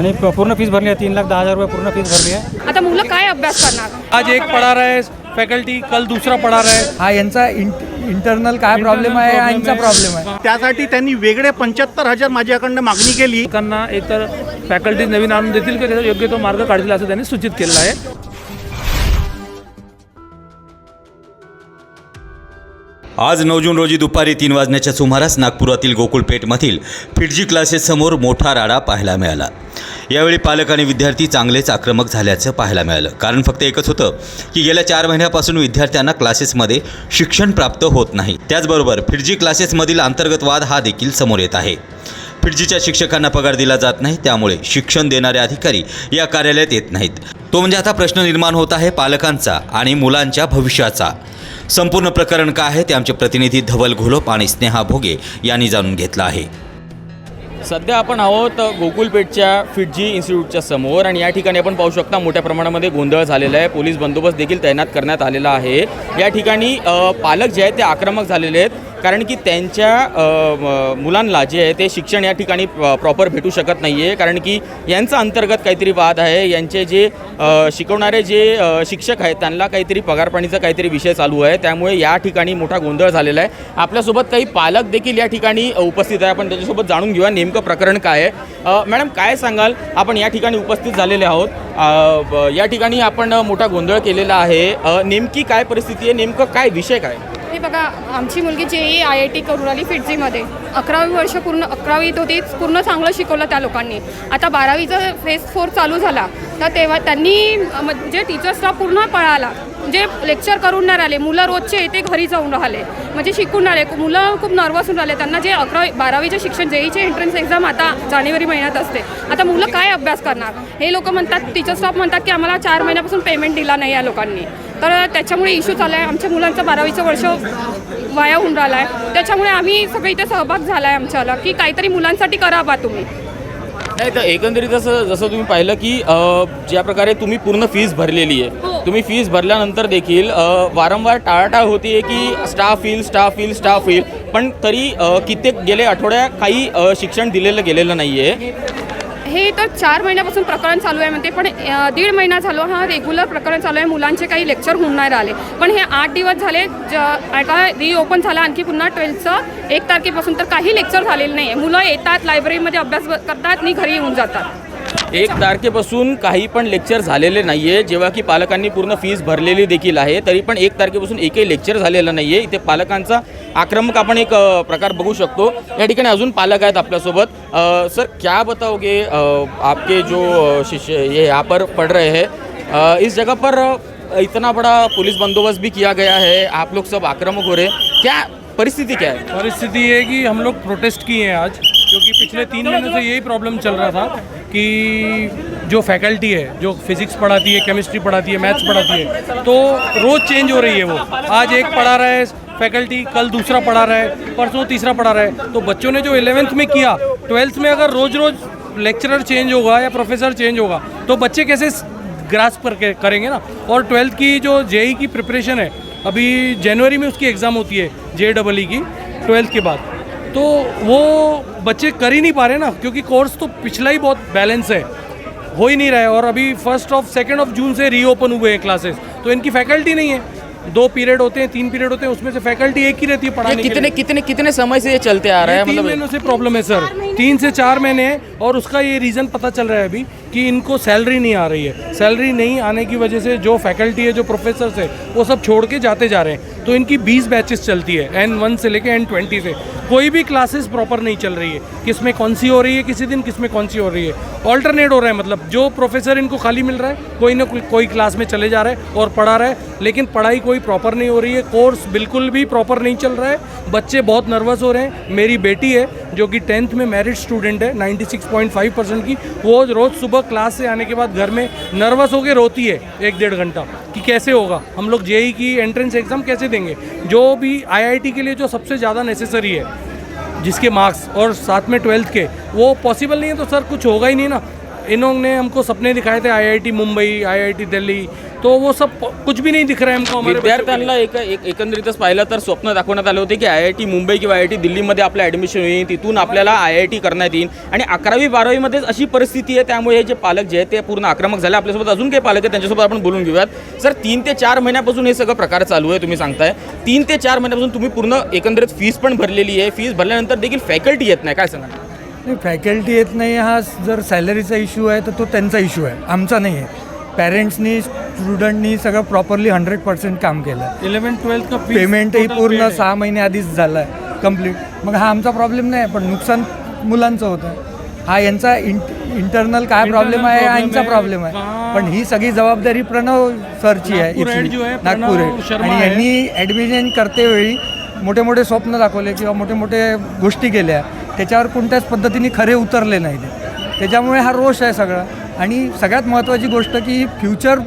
आणि पूर्ण फीस भरली आहे तीन लाख दहा हजार रुपये पूर्ण फीस भरली आहे. आता मुलं काय अभ्यास करणार? आज एक पढ़ा रहा है फैकल्टी कल दूसरा पढ़ा रहा है हा यांचा इंटरनल काय प्रॉब्लेम आहे यांचा आहे. प्रॉब्लेम आहे. त्यासाठी त्यांनी वेगळे पंच्याहत्तर हजार माझ्याकडनं मागणी केली. लोकांना एकतर फॅकल्टीज नवीन आणून देतील की त्याचा योग्य तो मार्ग काढतील असं त्यांनी सूचित केलेलं आहे. आज नऊ जून रोजी दुपारी तीन वाजण्याच्या सुमारास नागपुरातील गोकुळपेठमधील फिटजी क्लासेससमोर मोठा राडा पाहायला मिळाला. यावेळी पालक आणि विद्यार्थी चांगलेच आक्रमक झाल्याचं पाहायला मिळालं. कारण फक्त एकच होतं की गेल्या चार महिन्यापासून विद्यार्थ्यांना क्लासेसमध्ये शिक्षण प्राप्त होत नाही. त्याचबरोबर फिरजी क्लासेसमधील अंतर्गत वाद हा देखील समोर येत आहे. फिरजीच्या शिक्षकांना पगार दिला जात नाही त्यामुळे शिक्षण देणारे अधिकारी या कार्यालयात येत नाहीत. तो म्हणजे आता प्रश्न निर्माण होत आहे पालकांचा आणि मुलांच्या भविष्याचा. संपूर्ण प्रकरण काय आहे ते आमचे प्रतिनिधी धवल घोलोप आणि स्नेहा भोगे यांनी जाणून घेतलं आहे. सध्या आपण आहोत गोकुलपेठच्या फिटजी इन्स्टिट्यूटच्या समोर आणि या ठिकाणी आपण पाहू शकता मोठ्या प्रमाणामध्ये गोंधळ झालेला आहे. पोलीस बंदोबस्त देखील तैनात करण्यात आलेला आहे. या ठिकाणी पालक जे आहेत ते आक्रमक झालेले आहेत. कारण की त्यांच्या मुलांना जे आहे ते शिक्षण या ठिकाणी प्रॉपर भेटू शकत नाही आहे कारण की यांचा अंतर्गत काहीतरी वाद आहे. यांचे जे शिकवणारे जे शिक्षक आहेत त्यांना काहीतरी पगारपाणीचा काहीतरी विषय चालू आहे. त्यामुळे या ठिकाणी मोठा गोंधळ झालेला आहे. आपल्यासोबत काही पालक देखील या ठिकाणी उपस्थित आहे. आपण त्याच्यासोबत जाणून घेऊया नेमकं प्रकरण काय आहे. मॅडम काय सांगाल? आपण या ठिकाणी उपस्थित झालेले आहोत. या ठिकाणी आपण मोठा गोंधळ केलेला आहे. नेमकी काय परिस्थिती आहे? नेमकं काय विषय काय? हे बघा आमची मुलगी जेई आय आय टी करून आली फिटजीमध्ये अकरावी वर्ष पूर्ण अकरावीत होती पूर्ण चांगलं शिकवलं त्या लोकांनी. आता बारावीचा फेज फोर चालू झाला. तर तेव्हा त्यांनी म्हणजे टीचर्सला पूर्ण पळाला. म्हणजे लेक्चर करून नाही राहिले. मुलं रोजचे येते घरी जाऊन राहिले. म्हणजे शिकून राहिले. मुलं खूप नर्वस होऊन राहिले. त्यांना जे अकरावी बारावीचे शिक्षण जेईचे एंट्रन्स एक्झाम आता जानेवारी महिन्यात असते. आता मुलं काय अभ्यास करणार? हे लोक म्हणतात टीचर स्टाफ म्हणतात की आम्हाला चार महिन्यापासून पेमेंट दिला नाही या लोकांनी. तर त्याच्यामुळे इश्यू चालला आहे. आमच्या मुलांचं बारावीचं वर्ष वाया होऊन राहिलं आहे त्याच्यामुळे आम्ही सगळे इथे सहभाग झाला आहे आमच्याला की काहीतरी मुलांसाठी करा बा तुम्ही. नाही तर एकंदरीत जसं जसं तुम्ही पाहिलं की ज्या प्रकारे तुम्ही पूर्ण फीस भरलेली आहे हो. तुम्ही फीस भरल्यानंतर देखील वारंवार टाळाटाळ होती की स्टाफ येईल स्टाफ येईल स्टाफ येईल. पण तरी कित्येक गेले आठवड्या काही शिक्षण दिलेलं गेलेलं नाही आहे हे तर चार महिन्यापासून प्रकरण चालू आहे म्हणते पण दीड महिना झालो हा रेग्युलर प्रकरण चालू आहे. मुलांचे काही लेक्चर होऊन नाही राहिले. पण हे आठ दिवस झाले ज आता रिओपन झालं आणखी पुन्हा ट्वेल्थचं एक तारखेपासून तर काही लेक्चर झालेलं नाही आहे मुलं येतात लायब्ररीमध्ये अभ्यास करतात आणि घरी येऊन जातात. एक तारखेपासून काही पण लेक्चर झालेले नाही आहे जेव्हा की पालकांनी पूर्ण फीस भरलेली देखील आहे तरी पण एक तारखेपासून एकही लेक्चर झालेलं नाही आहे इथे पालकांचा आक्रमक आपण एक प्रकार बघू शकतो. या ठिकाणी अजून पालक आहेत आपल्यासोबत. सर क्या बताओगे आपके जो शिष्य ये यहाँ पर पढ़ रहे हैं इस जगह पर इतना बड़ा पुलिस बंदोबस्त भी किया गया है आप लोग सब आक्रामक हो रहे हैं। क्या परिस्थिति क्या है? परिस्थिति ये है कि हम लोग प्रोटेस्ट किए हैं आज। क्योंकि पिछले तीन महीनों से यही प्रॉब्लम चल रहा था कि जो फैकल्टी है, जो फिजिक्स पढ़ाती है केमिस्ट्री पढ़ाती है मैथ्स पढ़ाती है तो रोज़ चेंज हो रही है वो। आज एक पढ़ा रहा है फैकल्टी कल दूसरा पढ़ा रहा है, परसों तीसरा पढ़ा रहा है। तो बच्चों ने जो इलेवेंथ में किया ट्वेल्थ में अगर रोज़ रोज़ लेक्चरर चेंज होगा या प्रोफेसर चेंज होगा तो बच्चे कैसे ग्रास पर करेंगे ना? और ट्वेल्थ की जो जेई की प्रिपरेशन है, अभी जनवरी में उसकी एग्ज़ाम होती है जे डबल ई की ट्वेल्थ के बाद। तो वो बच्चे कर ही नहीं पा रहे ना क्योंकि कोर्स तो पिछला ही बहुत बैलेंस है। हो ही नहीं रहा है और अभी फ़र्स्ट ऑफ़ सेकेंड ऑफ़ जून से रीओपन हुए हैं क्लासेस तो इनकी फैकल्टी नहीं है। दो पीरियड होते हैं तीन पीरियड होते हैं उसमें से फैकल्टी एक ही रहती है पढ़ाने के कितने लिए। कितने कितने समय से ये चलते आ रहा है मतलब? महीनों से प्रॉब्लम है सर तीन से चार महीने है और उसका ये रीज़न पता चल रहा है अभी। कि इनको सैलरी नहीं आ रही है। सैलरी नहीं आने की वजह से जो फैकल्टी है, जो प्रोफेसर है, वो सब छोड़ के जाते जा रहे हैं। तो इनकी 20 बैचेस चलती है एन वन से लेके एन ट्वेंटी से। कोई भी क्लासेस प्रॉपर नहीं चल रही है। किसमें कौन सी हो रही है, किसी दिन किसमें कौन सी हो रही है। ऑल्टरनेट हो रहा है मतलब जो प्रोफेसर इनको खाली मिल रहा है, कोई ना कोई कोई क्लास में चले जा रहा है और पढ़ा रहा है। लेकिन पढ़ाई कोई प्रॉपर नहीं हो रही है। कोर्स बिल्कुल भी प्रॉपर नहीं चल रहा है। बच्चे बहुत नर्वस हो रहे हैं। मेरी बेटी है, जो कि टेंथ में मेरिट स्टूडेंट है 96.5 परसेंट की। वो रोज़ सुबह क्लास से आने के बाद घर में नर्वस होकर रोती है एक डेढ़ घंटा कि कैसे होगा? हम लोग जेई की एंट्रेंस एग्ज़ाम कैसे देंगे? जो भी आईआईटी के लिए जो सबसे ज़्यादा नेसेसरी है, जिसके मार्क्स और साथ में ट्वेल्थ के, वो पॉसिबल नहीं है तो सर कुछ होगा ही नहीं ना। इन्होंने हमको सपने दिखाए थे आईआईटी मुंबई आईआईटी दिल्ली तो वो सब कुछ भी नहीं दिख रहा है हमको हमारे विद्यार्थ्यांना एक एक एकंदरीतच पाहिलं तर स्वप्न दाखवण्यात आले होते की आय आय टी मुंबई किंवा आय आय टी दिल्लीमध्ये आपलं ॲडमिशन होईल तिथून आपल्याला आय आय टी करण्यात येईल. आणि अकरावी बारावीमध्येच अशी परिस्थिती आहे त्यामुळे हे जे पालक जे आहेत ते पूर्ण आक्रमक झाले. आपल्यासोबत अजून काही पालक आहेत त्यांच्यासोबत आपण बोलून घेऊयात. सर तीन ते चार महिन्यापासून हे सगळं प्रकार चालू आहे तुम्ही सांगताय. तीन ते चार महिन्यापासून तुम्ही पूर्ण एकंदरीत फीस पण भरलेली आहे. फीस भरल्यानंतर देखील फॅकल्टी येत नाही. काय सांगा नाही फॅकल्टी येत नाही हा जर सॅलरीचा इश्यू आहे तर तो त्यांचा इश्यू आहे. आमचा नाही आहे. पॅरेंट्सनी स्टुडंटनी सगळं प्रॉपरली हंड्रेड पर्सेंट काम केलं. आहे इलेवन ट्वेल्थ पेमेंटही पूर्ण. सहा महिने आधीच झालं आहे कंप्लीट मग हा आमचा प्रॉब्लेम नाही पण नुकसान मुलांचं होतं. हा यांचा इंटरनल काय प्रॉब्लेम आहे हा यांचा. प्रॉब्लेम आहे. पण ही सगळी जबाबदारी प्रणव सरची आहे नागपूर इथली. आणि. यांनी ॲडमिशन करते वेळी मोठे मोठे स्वप्न दाखवले किंवा मोठे मोठे गोष्टी केल्या. त्याच्यावर कोणत्याच पद्धतीने खरे उतरले नाही ते त्याच्यामुळे हा रोष आहे सगळा. आणि सगळ्यात महत्त्वाची गोष्ट की फ्युचर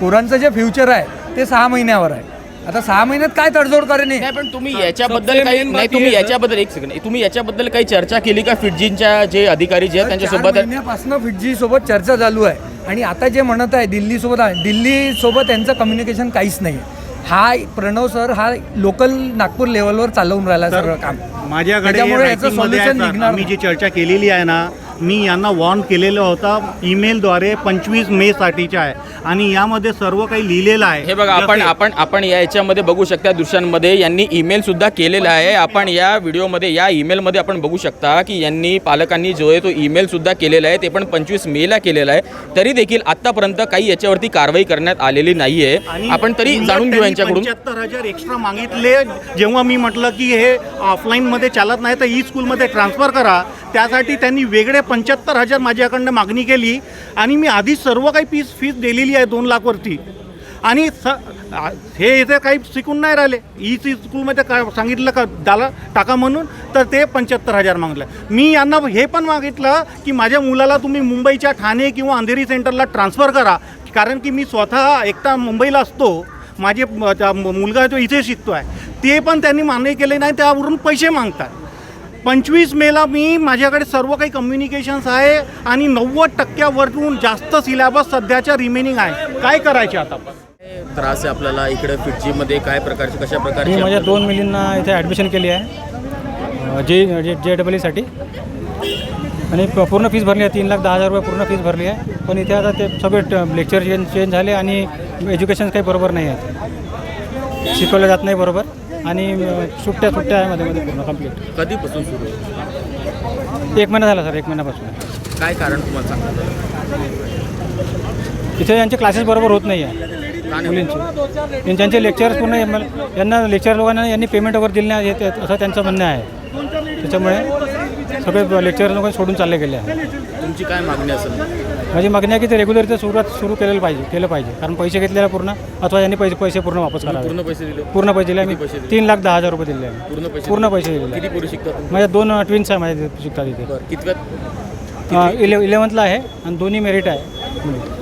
पोरांचं जे फ्युचर आहे ते सहा महिन्यावर आहे. आता सहा महिन्यात काय तडजोड करणे? नाही पण तुम्ही याच्याबद्दल काही नाही तुम्ही याच्याबद्दल एक सेकंड तुम्ही याच्याबद्दल काही चर्चा केली का? फिटजीनच्या जे अधिकारी जे आहेत त्यांच्यासोबत? महिन्यापासून फिटजी सोबत चर्चा चालू आहे. आणि आता जे म्हणत आहे दिल्ली सोबत आहे दिल्ली सोबत यांचं कम्युनिकेशन काहीच नाही हा प्रणव सर हा लोकल नागपूर लेवलवर चालवून राहिला सगळं काम माझ्याकडे त्याच्यामुळे याचं writing मध्ये solution आहे, निघणार आम्ही. जी चर्चा केलेली आहे ना मी यांना वॉर्न केलेलं होता ईमेलद्वारे पंचवीस मे साठीच्या आहे. आणि यामध्ये सर्व काही लिहिलेलं आहे. हे बघा आपण आपण आपण या याच्यामध्ये बघू शकता दृश्यांमध्ये यांनी ईमेल सुद्धा केलेला आहे. आपण या व्हिडिओमध्ये या ईमेलमध्ये आपण बघू शकता की यांनी पालकांनी जो आहे तो ईमेल सुद्धा केलेला आहे ते पण पंचवीस मेला केलेला आहे. तरी देखील आतापर्यंत काही याच्यावरती कारवाई करण्यात आलेली नाहीये. आणि आपण तरी जाणून घेऊ यांच्याकडून. पंच्याहत्तर हजार एक्स्ट्रा मागितले. जेव्हा मी म्हटलं की हे ऑफलाईनमध्ये चालत नाही तर ई स्कूलमध्ये ट्रान्सफर करा. त्यासाठी त्यांनी वेगळे पंच्याहत्तर हजार माझ्याकडनं मागणी केली आणि मी आधी सर्व काही फीस फीस दिलेली आहे दोन लाखवरती. आणि स हे इथे काही शिकून नाही राहिले. ई सी स्कूलमध्ये का सांगितलं का दाला टाका म्हणून तर ते पंच्याहत्तर हजार मागलं. मी यांना हे पण मागितलं की माझ्या मुलाला तुम्ही मुंबईच्या ठाणे किंवा अंधेरी सेंटरला ट्रान्सफर करा. कारण की मी स्वतः एकटा मुंबईला असतो. माझे त्या मु- मुलगा जो इथे शिकतो आहे ते पण त्यांनी मान्य केले नाही त्यावरून पैसे मागतात. पंचवीस मेला मी माझ्याकडे सर्व काही कम्युनिकेशन्स आहे आणि नव्वद टक्क्यावरून जास्त सिलेबस सध्याच्या रिमेनिंग आहे. काय करायचे आता? आपण त्रास आहे आपल्याला इकडे फिटजीमध्ये काय प्रकारचे कशा मी प्रकारचे माझ्या दोन मुलींना इथे ॲडमिशन केली आहे. जे जे जे डबल ईसाठी आणि प- पूर्ण फीस भरली आहे तीन लाख दहा हजार रुपये पूर्ण फीस भरली आहे. पण इथे आता ते सगळे लेक्चर चेंज चेंज झाले आणि एज्युकेशन काही बरोबर नाही आहे. शिकवलं जात नाही बरोबर. आणि सुट्ट्या सुट्ट्या आहे मध्ये मध्ये पूर्ण कंप्लीट कधीपासून सुरू आहे? एक महिना झाला सर एक महिन्यापासून. काय कारण तुम्हाला सांगतो इथे यांचे क्लासेस बरोबर होत नाही? आहे मुलींचे. आणि त्यांचे लेक्चर्स पूर्ण एम- यांना लेक्चर लोकांना यांनी पेमेंट वगैरे दिले नाही येत असं त्यांचं म्हणणं आहे. त्याच्यामुळे सगळे लेक्चर लोक सोडून चालले गेले आहे तुमची काय मागणी असेल? माझी मागणी आहे की ते रेग्युलर ते सुरुवात सुरू केलेलं पाहिजे केलं पाहिजे कारण पैसे घेतलेले पूर्ण अथवा यांनी पैसे पैसे पूर्ण वापस करावे पूर्ण पैसे दिले पूर्ण पैसे दिले दिले? तीन लाख दहा हजार रुपये दिले आहे. पूर्ण पैसे पूर्ण पैसे दिलेले आहे. किती पोरी शिकतात तुम्ही? माझ्या दोन ट्विन्स आहे माझ्या शिकतात इथे कितव्यात अं, इले इलेवन्थला आहे आणि दोन्ही मेरिट आहे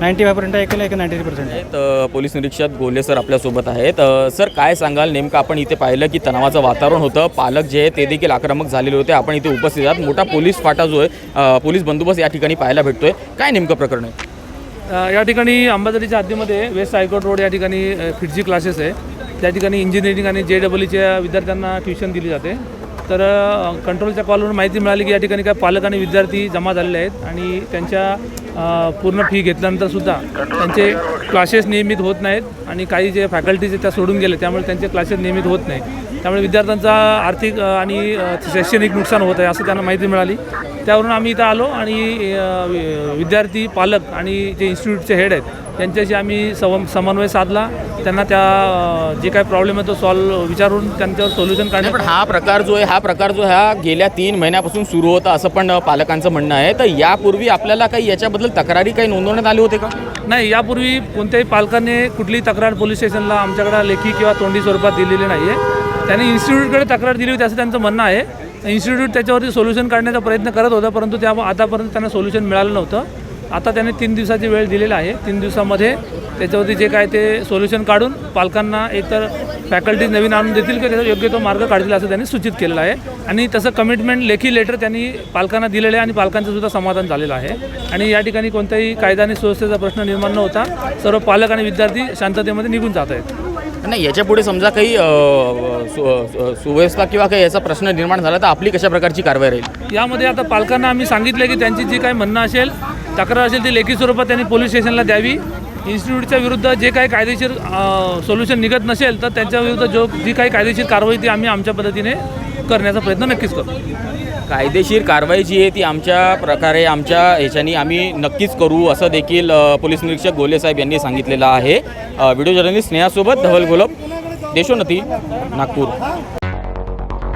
नाईन्टी फाय पर्सेंट आहे एकेला एक नाईन्टी पर्सेंट आहे तर पोलीस निरीक्षक गोले सर आपल्यासोबत आहेत. अ, सर काय सांगाल? नेमकं आपण इथे पाहिलं की तणावाचं वातावरण होतं. पालक जे आहे ते देखील आक्रमक झालेले होते. आपण इथे उपस्थित आहात. मोठा पोलीस फाटा जो आहे अ, पोलीस बंदोबस्त या ठिकाणी पाहायला भेटतोय. काय नेमकं प्रकरण आहे? अ, या ठिकाणी अंबाझरीच्या हद्दीमध्ये वेस्ट हायकोर्ट रोड या ठिकाणी अ, फिटजी क्लासेस आहे. त्या ठिकाणी इंजिनिअरिंग आणि जे डबलईच्या विद्यार्थ्यांना ट्युशन दिली जाते. तर कंट्रोलच्या कॉलवरून माहिती मिळाली की या ठिकाणी काय पालक आणि विद्यार्थी जमा झालेले आहेत आणि त्यांच्या पूर्ण फी घेतल्यानंतरसुद्धा त्यांचे क्लासेस नियमित होत नाहीत आणि काही जे फॅकल्टीज आहेत त्या सोडून गेले त्यामुळे त्यांचे क्लासेस नियमित होत नाही. त्यामुळे विद्यार्थ्यांचा आर्थिक आणि शैक्षणिक नुकसान होत आहे असं त्यांना माहिती मिळाली. त्यावरून आम्ही इथं आलो आणि विद्यार्थी पालक आणि जे इन्स्टिट्यूटचे हेड आहेत त्यांच्याशी आम्ही सम समन्वय साधला. त्यांना त्या जे काय प्रॉब्लेम आहे तो सॉल्व विचारून त्यांच्यावर सोल्युशन काढण्यात पण हा प्रकार जो आहे हा प्रकार जो ह्या गेल्या तीन महिन्यापासून सुरू होता असं पण पालकांचं म्हणणं आहे. तर यापूर्वी आपल्याला काही याच्याबद्दल तक्रारी काही नोंदवण्यात आले होते का? नाही यापूर्वी कोणत्याही पालकाने कुठलीही तक्रार पोलीस स्टेशनला आमच्याकडे लेखी किंवा तोंडी स्वरूपात दिलेली नाही आहे त्यांनी इन्स्टिट्यूटकडे तक्रार दिली होती असं त्यांचं म्हणणं आहे. इन्स्टिट्यूट त्याच्यावरती सोल्युशन काढण्याचा प्रयत्न करत होता परंतु त्या आतापर्यंत त्यांना सोल्युशन मिळालं नव्हतं. आता त्यांनी तीन दिवसाची वेळ दिलेला आहे. तीन दिवसामध्ये त्याच्यावरती जे काय ते सोल्युशन काढून पालकांना एकतर फॅकल्टीज नवीन आणून देतील किंवा त्याचा योग्य तो मार्ग काढतील असं त्यांनी सूचित केलेलं आहे. आणि तसं कमिटमेंट लेखी लेटर त्यांनी पालकांना दिलेलं आहे आणि पालकांचं सुद्धा समाधान झालेलं आहे. आणि या ठिकाणी कोणत्याही कायदा आणि सुव्यवस्थेचा प्रश्न निर्माण न होता सर्व पालक आणि विद्यार्थी शांततेमध्ये निघून जात आहेत. नाही याच्यापुढे समजा काही सु- सुव्यवस्था किंवा काही याचा प्रश्न निर्माण झाला तर आपली कशा प्रकारची कारवाई राहील? यामध्ये आता पालकांना आम्ही सांगितलं की त्यांची जी काही म्हणणं असेल तक्रार असेल ती लेखी स्वरूपात त्यांनी पोलीस स्टेशनला द्यावी. इन्स्टिट्यूटच्या विरुद्ध जे काही कायदेशीर सोल्युशन निघत नसेल तर त्यांच्या विरुद्ध जो जी काही कायदेशीर कारवाई ती आम्ही आमच्या पद्धतीने करण्याचा प्रयत्न नक्कीच करू. कायदेशीर कारवाई जी आहे ती आमच्या प्रकारे आमच्या ह्याच्यानी आम्ही नक्कीच करू असं देखील पोलीस निरीक्षक गोले साहेब यांनी सांगितलेलं आहे. व्हिडिओ जर्नलिस्ट स्नेहासोबत धवल गोलब देशोन्नती नागपूर.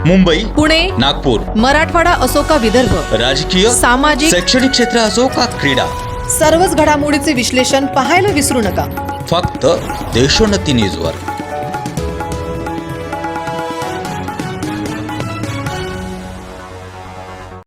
मुंबई पुणे नागपूर. मराठवाडा असो का विदर्भ? राजकीय सामाजिक शैक्षणिक क्षेत्र असो का क्रीडा? सर्वच घडामोडीचे विश्लेषण पाहायला विसरू नका. फक्त देशोन्नती न्यूजवर.